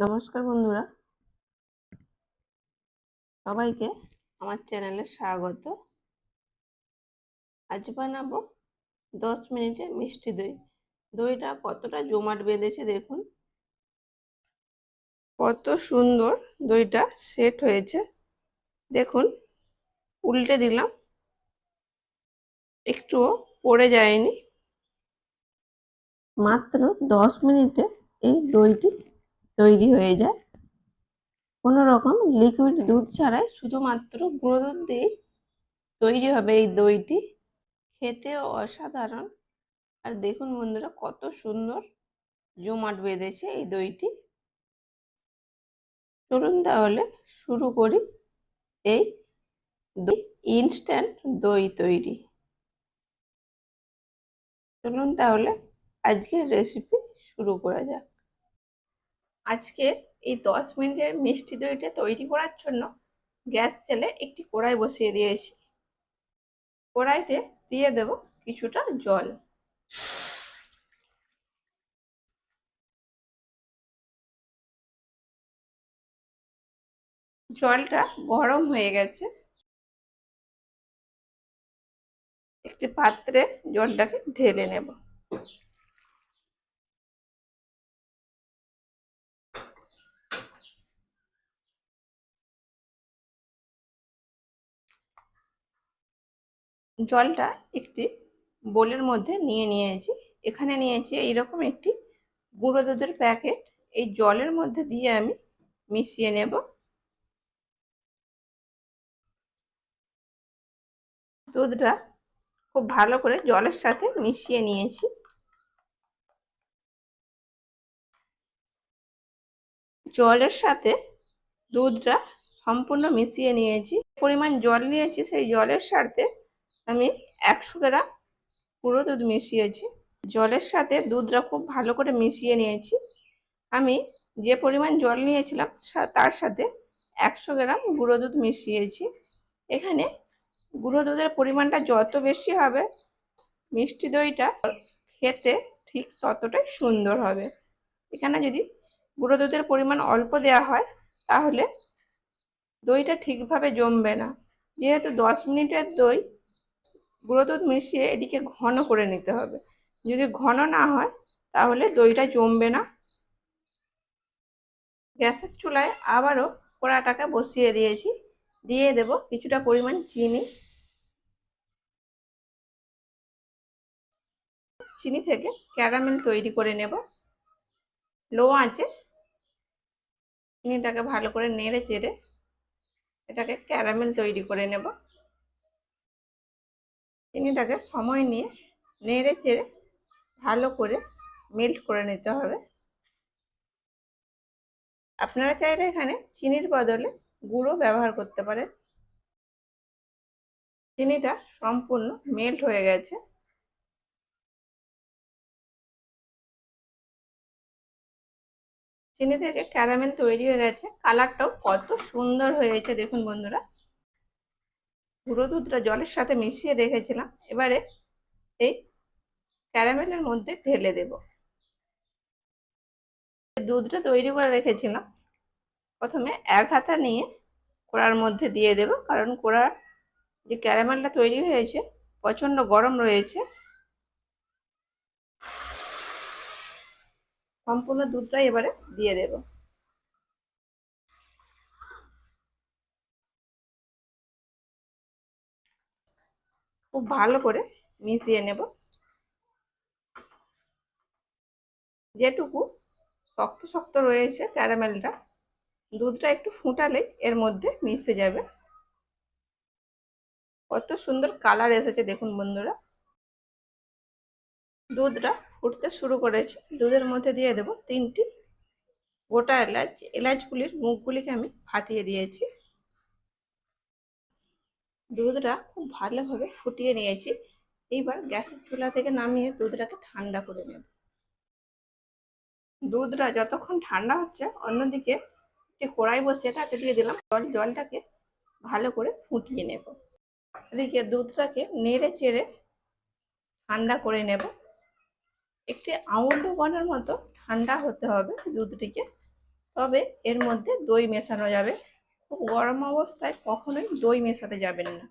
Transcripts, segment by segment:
নমস্কার বন্ধুরা। সবাইকে আমার চ্যানেলে স্বাগত। আজ বানাবো দশ মিনিটে মিষ্টি দই। দইটা কতটা জমাট বেঁধেছে দেখুন। কত সুন্দর দইটা সেট হয়েছে। দেখুন, উল্টে দিলাম। একটুও পড়ে যায়নি। মাত্র দশ মিনিটে এই দইটি তৈরি হয়ে যায়। কোনো রকম লিকুইড দুধ ছাড়াই শুধুমাত্র গুঁড়ো দুধ দিয়ে তৈরি হবে এই দইটি। খেতে অসাধারণ। আর দেখুন বন্ধুরা, কত সুন্দর জমাট বেঁধেছে এই দইটি। চলুন তাহলে শুরু করি এই দই ইনস্ট্যান্ট দই তৈরি। চলুন তাহলে আজকের রেসিপি শুরু করা যাক। আজকের এই দশ মিনিটের মিষ্টি দইটা তৈরি করার জন্য গ্যাস জেলে একটি কড়াই বসিয়ে দিয়েছি। কড়াইতে দিয়ে দেব কিছুটা জল। জলটা গরম হয়ে গেছে। একটি পাত্রে জলটাকে ঢেলে নেব। জলটা একটি বোলের মধ্যে নিয়ে নিয়েছি। এখানে নিয়েছি এইরকম একটি গুঁড়ো দুধের প্যাকেট। এই জলের মধ্যে দিয়ে আমি মিশিয়ে নেব। দুধটা খুব ভালো করে জলের সাথে মিশিয়ে নিয়েছি। জলের সাথে দুধটা সম্পূর্ণ মিশিয়ে নিয়েছি। পরিমাণ জল নিয়েছি সেই জলের সাথে আমি একশো গ্রাম পুরো দুধ মিশিয়েছি। জলের সাথে দুধটা খুব ভালো করে মিশিয়ে নিয়েছি। আমি যে পরিমাণ জল নিয়েছিলাম তার সাথে একশো গ্রাম গুঁড়ো দুধ মিশিয়েছি। এখানে গুঁড়ো দুধের পরিমাণটা যত বেশি হবে, মিষ্টি দইটা খেতে ঠিক ততটাই সুন্দর হবে। এখানে যদি গুঁড়ো দুধের পরিমাণ অল্প দেওয়া হয়, তাহলে দইটা ঠিকভাবে জমবে না। যেহেতু দশ মিনিটের দই গুঁড়ো দুধ মিশিয়ে এটিকে ঘন করে নিতে হবে। যদি ঘন না হয়, তাহলে দইটা জমবে না। গ্যাসের চুলায় আবারও কড়াটাকে বসিয়ে দিয়েছি। দিয়ে দেব কিছুটা পরিমাণ চিনি। চিনি থেকে ক্যারামেল তৈরি করে নেব। লো আঁচে চিনিটাকে ভালো করে নেড়ে চেড়ে এটাকে ক্যারামেল তৈরি করে নেব। চিনিটাকে সময় নিয়ে নেড়ে চেড়ে ভালো করে মেল্ট করে নিতে হবে। আপনারা চাইলে এখানে চিনির বদলে গুঁড়ো ব্যবহার করতে পারেন। চিনিটা সম্পূর্ণ মেল্ট হয়ে গেছে। চিনি থেকে ক্যারামেল তৈরি হয়ে গেছে। কালারটাও কত সুন্দর হয়েছে, দেখুন বন্ধুরা। গুঁড়ো দুধটা জলের সাথে মিশিয়ে রেখেছিলাম। এবারে এই ক্যারামেলের মধ্যে ঢেলে দেব। দুধটা তৈরি করে রেখেছিলাম। প্রথমে এক হাতা নিয়ে কোড়ার মধ্যে দিয়ে দেব, কারণ কোড়ার যে ক্যারামেলটা তৈরি হয়েছে, প্রচণ্ড গরম রয়েছে। সম্পূর্ণ দুধটাই এবারে দিয়ে দেব। খুব ভালো করে মিশিয়ে নেব। যেটুকু শক্ত শক্ত রয়েছে ক্যারামেলটা, দুধটা একটু ফুটালে এর মধ্যে মিশে যাবে। কত সুন্দর কালার এসেছে দেখুন বন্ধুরা। দুধটা ফুটতে শুরু করেছে। দুধের মধ্যে দিয়ে দেব তিনটি গোটা এলাচ। এলাচগুলির মুখগুলিকে আমি ফাটিয়ে দিয়েছি। দুধটা খুব ভালোভাবে ফুটিয়ে নিয়েছি। এইবার গ্যাসের চুলা থেকে নামিয়ে দুধটাকে ঠান্ডা করে নেব। দুধটা যতক্ষণ ঠান্ডা হচ্ছে, অন্যদিকে একটি কড়াই বসিয়ে তাতে দিয়ে দিলাম জল। জলটাকে ভালো করে ফুটিয়ে নেব। এদিকে দুধটাকে নেড়ে চেড়ে ঠান্ডা করে নেব। একটি আউল ডোবানোর মতো ঠান্ডা হতে হবে দুধটিকে। তবে এর মধ্যে দই মেশানো যাবে। গরম অবস্থায় কখনোই দই মেশাতে যাবেন না।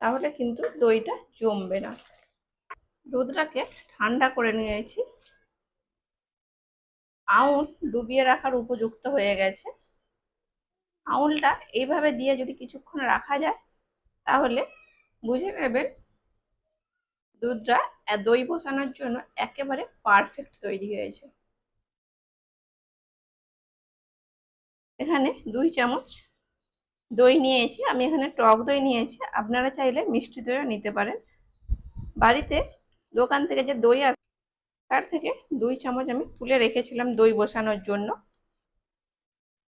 তাহলে কিন্তু দইটা জমবে না। দুধটাকে ঠান্ডা করে নিয়েছি। আউল ডুবিয়ে রাখার উপযুক্ত হয়ে গেছে। আউলটা এইভাবে দিয়ে যদি কিছুক্ষণ রাখা যায়, তাহলে বুঝে নেবেন দুধটা দই বসানোর জন্য একেবারে পারফেক্ট তৈরি হয়েছে। এখানে দুই চামচ দই নিয়েছি। আমি এখানে টক দই নিয়েছি। আপনারা চাইলে মিষ্টি দইও নিতে পারেন। বাড়িতে দোকান থেকে যে দই আসে তার থেকে দুই চামচ আমি তুলে রেখেছিলাম দই বসানোর জন্য।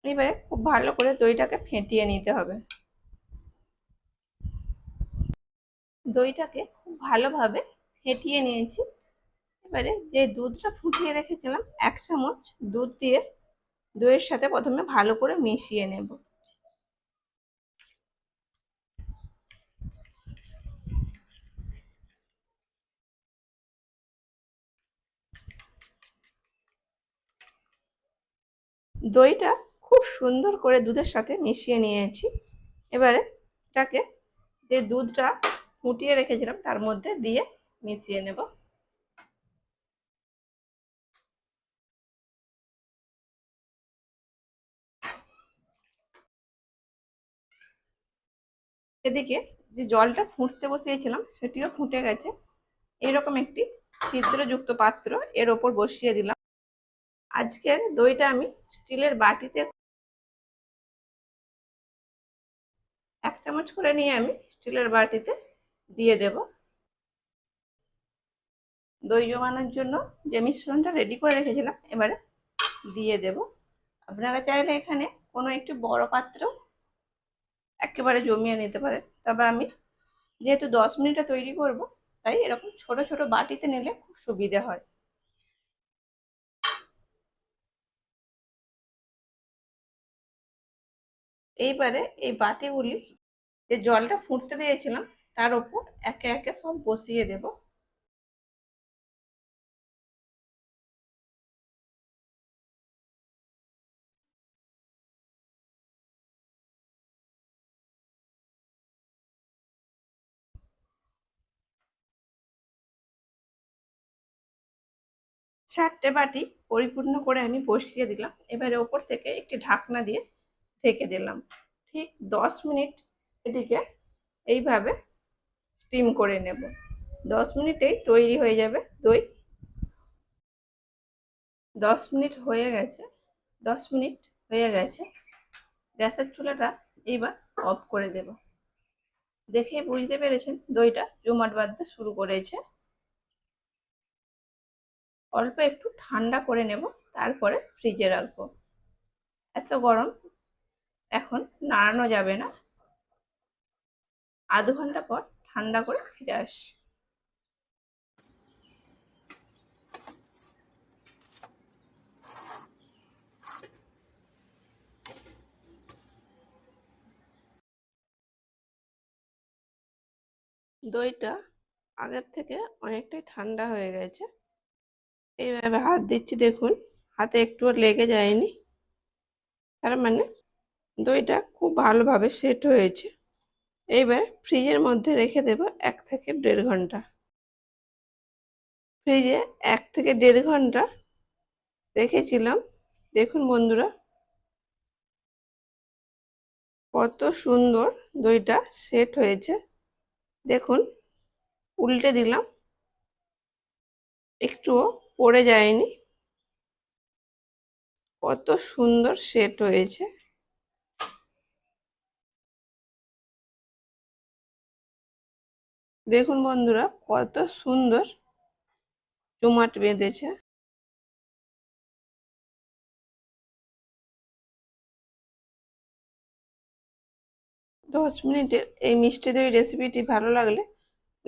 এবারে খুব ভালো করে দইটাকে ফেটিয়ে নিতে হবে। দইটাকে খুব ভালোভাবে ফেটিয়ে নিয়েছি। এবারে যে দুধটা ফুটিয়ে রেখেছিলাম, এক চামচ দুধ দিয়ে দইয়ের সাথে প্রথমে ভালো করে মিশিয়ে নেব। দইটা খুব সুন্দর করে দুধের সাথে মিশিয়ে নিয়েছি। এবারে এটাকে যে দুধটা ফুটিয়ে রেখেছিলাম তার মধ্যে দিয়ে মিশিয়ে নেব। এদিকে যে জলটা ফুটতে বসিয়েছিলাম, সেটিও ফুটে গেছে। এইরকম একটি ছিদ্রযুক্ত পাত্র এর ওপর বসিয়ে দিলাম। আজকের দইটা আমি স্টিলের বাটিতে এক চামচ করে নিয়ে আমি স্টিলের বাটিতে দিয়ে দেব। দই জমানোর জন্য যে মিশ্রণটা রেডি করে রেখেছিলাম, এবারে দিয়ে দেব। আপনারা চাইলে এখানে কোনো একটি বড় পাত্র একেবারে জমিয়ে নিতে পারেন। তবে আমি যেহেতু দশ মিনিটে তৈরি করব, তাই এরকম ছোট ছোট বাটিতে নিলে খুব সুবিধে হয়। এইবারে এই বাটিগুলি যে জলটা ফুটতে দিয়েছিলাম, তার ওপর একে একে সব বসিয়ে দেব। চারটে বাটি পরিপূর্ণ করে আমি বসিয়ে দিলাম। এবারে ওপর থেকে একটি ঢাকনা দিয়ে ঢেকে দিলাম। ঠিক দশ মিনিট এটিকে এইভাবে স্টিম করে নেব। দশ মিনিটেই তৈরি হয়ে যাবে দই। দশ মিনিট হয়ে গেছে, দশ মিনিট হয়ে গেছে। গ্যাসের চুলাটা এইবার অফ করে দেব। দেখে বুঝতে পেরেছেন দইটা জমাট বাঁধতে শুরু করেছে। অল্প একটু ঠান্ডা করে নেব, তারপরে ফ্রিজে রাখব। এত গরম, এখন নাড়ানো যাবে না। আধ ঘণ্টা পর ঠান্ডা করে ফিরে আসি। দইটা আগের থেকে অনেকটাই ঠান্ডা হয়ে গেছে। এইভাবে হাত দিচ্ছি, দেখুন। হাতে একটু লেগে যায়নি। তার মানে দইটা খুব ভালোভাবে সেট হয়েছে। এইবার ফ্রিজের মধ্যে রেখে দেব এক থেকে দেড় ঘণ্টা। ফ্রিজে এক থেকে দেড় ঘণ্টা রেখেছিলাম। দেখুন বন্ধুরা, কত সুন্দর দইটা সেট হয়েছে। দেখুন, উল্টে দিলাম। একটুও পড়ে যায়নি। কত সুন্দর সেট হয়েছে। দেখুন বন্ধুরা, কত সুন্দর জমাট বেঁধেছে। দশ মিনিটের এই মিষ্টি দই রেসিপিটি ভালো লাগলে